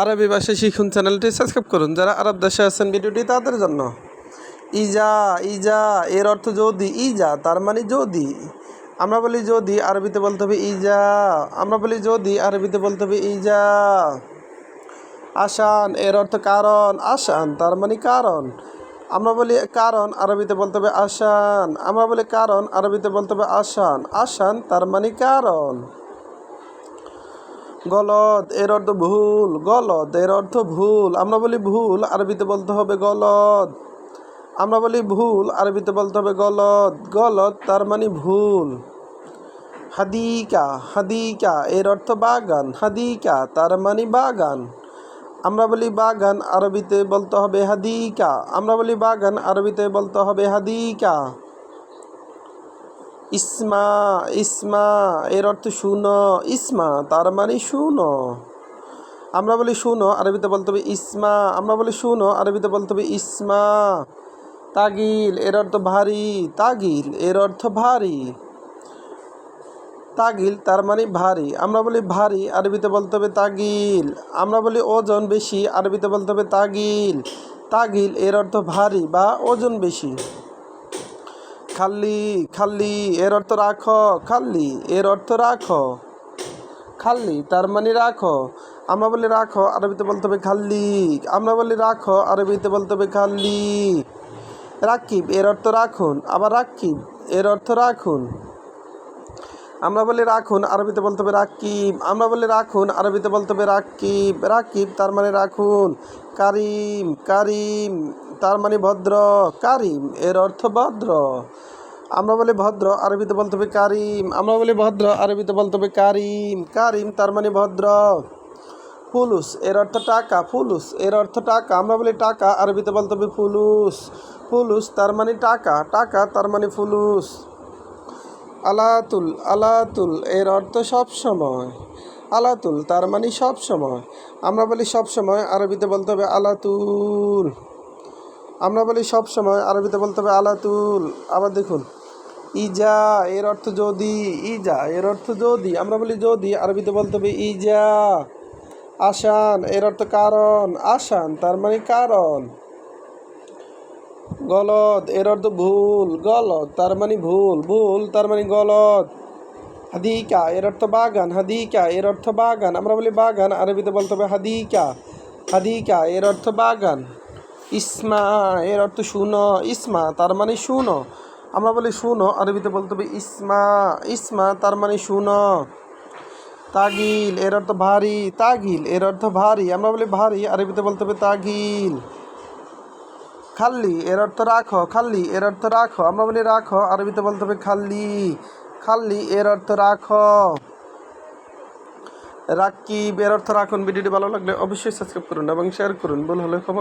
আরবি ভাষা শিখুন চ্যানেলটি সাবস্ক্রাইব করুন। যারা আরব দেশে আছেন ভিডিওটি তাদের জন্য। ইজা ইজা, এর অর্থ যদি, ইজা, তার মানে যদি। আমরা বলি যদি, আরবিতে বলতে হবে ইজা। আমরা বলি যদি, আরবিতে বলতে হবে ইজা। আসান এর অর্থ কারণ। আসান তার মানে কারণ। আমরা বলি কারণ, আরবিতে বলতে হবে আসান আমরা বলি কারণ, আরবিতে বলতে হবে আসান আসান তার মানে কারণ। গলদ এর অর্থ ভুল গলদ এর অর্থ ভুল। আমরা বলি ভুল, আরবিতে বলতে হবে গলদ আমরা বলি ভুল, আরবিতে বলতে হবে গলদ গলদ তার মানে ভুল। হাদিকা হাদিকা, এর অর্থ বাগান। হাদিকা, তার মানে বাগান। আমরা বলি বাগান, আরবিতে বলতে হবে হাদিকা। আমরা বলি বাগান, আরবিতে বলতে হবে হাদিকা। ইসমা ইসমা, এর অর্থ শুনো। ইসমা, তার মানে শুনো। আমরা বলি শুনো, আরবিতে বলতে হবে ইসমা। আমরা বলি শুনো, আরবিতে বলতে হবে ইসমা। তাগিল, এর অর্থ ভারী। তাগিল, এর অর্থ ভারী। তাগিল, তার মানে ভারী। আমরা বলি ভারী, আরবিতে বলতে হবে তাগিল। আমরা বলি ওজন বেশি, আরবিতে বলতে হবে তাগিল। তাগিল, এর অর্থ ভারী বা ওজন বেশি। খাল্লি খাল্লি এর অর্থ রাখো খাল্লি এর অর্থ রাখো। খাল্লি তার মানে রাখো। আমরা বলি রাখো, আরবিতে বলতে হবে খাল্লি আমরা বলি রাখো, আরবিতে বলতে হবে খাল্লি রাকিব, এর অর্থ রাখুন। আবার রাকিব, এর অর্থ রাখুন। আমরা বলি রাখুন, আরবিতে বলতে হবে রাকিব। আমরা বলি রাখুন, আরবিতে বলতে হবে রাকিব। রাকিব, তার মানে রাখুন। কারিম কারিম। তার মানে ভদ্র, কারিম। এর অর্থ ভদ্র। আমরা বলি ভদ্র, আরবিতে বলতে হবে কারিম। আমরা বলি ভদ্র, আরবিতে বলতে হবে কারিম। কারিম তার মানে ভদ্র। ফুলুস, এর অর্থ টাকা। ফুলুস, এর অর্থ টাকা। আমরা বলি টাকা, আরবিতে বলতে হবে ফুলুস। ফুলুস তার মানে টাকা। টাকা তার মানে ফুলুস। আলাতুল আলাতুল, এর অর্থ সব সময়। আলাতুল তার মানে সব সময়। আমরা বলি সব সময়, আরবিতে বলতে হবে আলাতুল। আমরা বলি সব সময় আরবিতে বলতে হবে আলাতুল। আবার দেখুন, ইজা এর অর্থ যদি, ইজা এর অর্থ যদি, আমরা বলি যদি, আরবিতে বলতে হবে ইজা আসান এর অর্থ কারণ আসান তার মানে কারণ। গলদ, এর অর্থ ভুল, গলদ, তার মানে ভুল ভুল, তার মানে গলদ। হাদিকা, এর অর্থ বাগান, হাদিকা, এর অর্থ বাগান, আমরা বলি বাগান, আরবিতে বলতে হবে হাদিকা। হাদিকা, এর অর্থ বাগান। ইসমা এর অর্থ শুনো, ইসমা, তার মানে শুনো। আমরা বলি শুনো, আরবিতে বলতে হবে ইসমা ইসমা, তার মানে শুনো। তাগিল, এর অর্থ ভারী, তাগিল, এর অর্থ ভারী। আমরা বলি ভারী, আরবিতে বলতে হবে তাগিল। খাল্লি, এর অর্থ রাখো, খাল্লি, এর অর্থ রাখো। আমরা বলি রাখো, আরবিতে বলতে হবে খাল্লি। খাল্লি, এর অর্থ রাখো। রাকিব, এর অর্থ রাখুন। ভিডিওটি ভালো লাগলে অবশ্যই সাবস্ক্রাইব করুন এবং শেয়ার করুন। ভুল হলে ক্ষমা